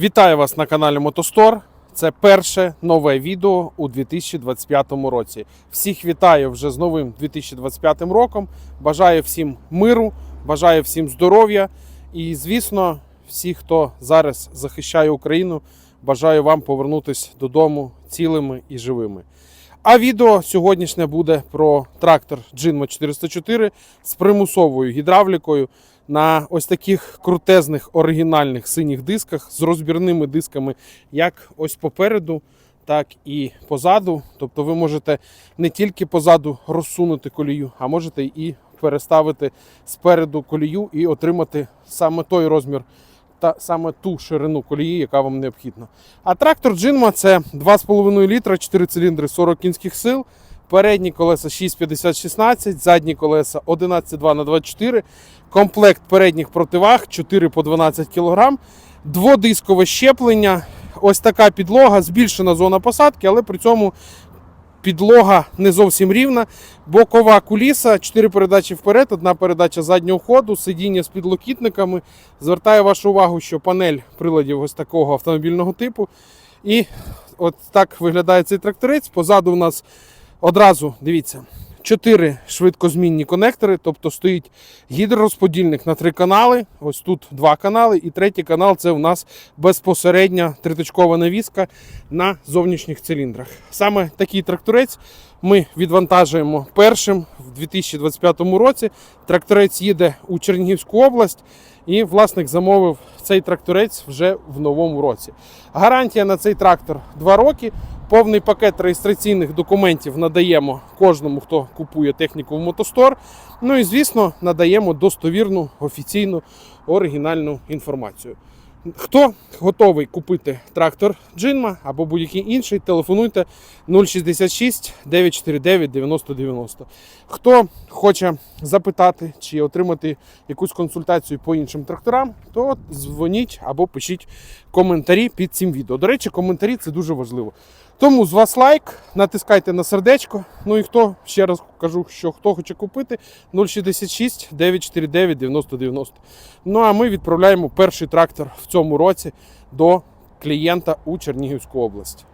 Вітаю вас на каналі Мотостор. Це перше нове відео у 2025 році. Всіх вітаю вже з новим 2025 роком. Бажаю всім миру, бажаю всім здоров'я. І, звісно, всі, хто зараз захищає Україну, бажаю вам повернутися додому цілими і живими. А відео сьогоднішнє буде про трактор Джинма 404 з примусовою гідравлікою на ось таких крутезних оригінальних синіх дисках з розбірними дисками, як ось попереду, так і позаду. Тобто ви можете не тільки позаду розсунути колію, а можете і переставити спереду колію і отримати саме той розмір та саме ту ширину колії, яка вам необхідна. А трактор Джинма це 2,5 літра, 4 циліндри, 40 кінських сил. Передні колеса 650-16, задні колеса 11,2 на 24 комплект передніх противаг 4 по 12 кг, дводискове щеплення, ось така підлога, збільшена зона посадки, але при цьому підлога не зовсім рівна. Бокова куліса, 4 передачі вперед, одна передача заднього ходу, сидіння з підлокітниками. Звертаю вашу увагу, що панель приладів ось такого автомобільного типу. І от так виглядає цей тракторець. Позаду у нас одразу, дивіться, чотири швидкозмінні конектори, тобто стоїть гідророзподільник на три канали. Ось тут два канали, і третій канал це у нас безпосередня триточкова навіска на зовнішніх циліндрах. Саме такий тракторець ми відвантажуємо першим в 2025 році. Тракторець їде у Чернігівську область. І власник замовив цей тракторець вже в новому році. Гарантія на цей трактор 2 роки. Повний пакет реєстраційних документів надаємо кожному, хто купує техніку в Мотостор. Ну і звісно, надаємо достовірну, офіційну, оригінальну інформацію. Хто готовий купити трактор Джинма або будь-який інший, телефонуйте 066 949 9090. Хто хоче запитати чи отримати якусь консультацію по іншим тракторам, то дзвоніть або пишіть коментарі під цим відео. До речі, коментарі це дуже важливо. Тому з вас лайк, натискайте на сердечко. Ну і хто ще раз кажу, що хто хоче купити 066 949 9090. Ну а ми відправляємо перший трактор цьому році до клієнта у Чернігівську область.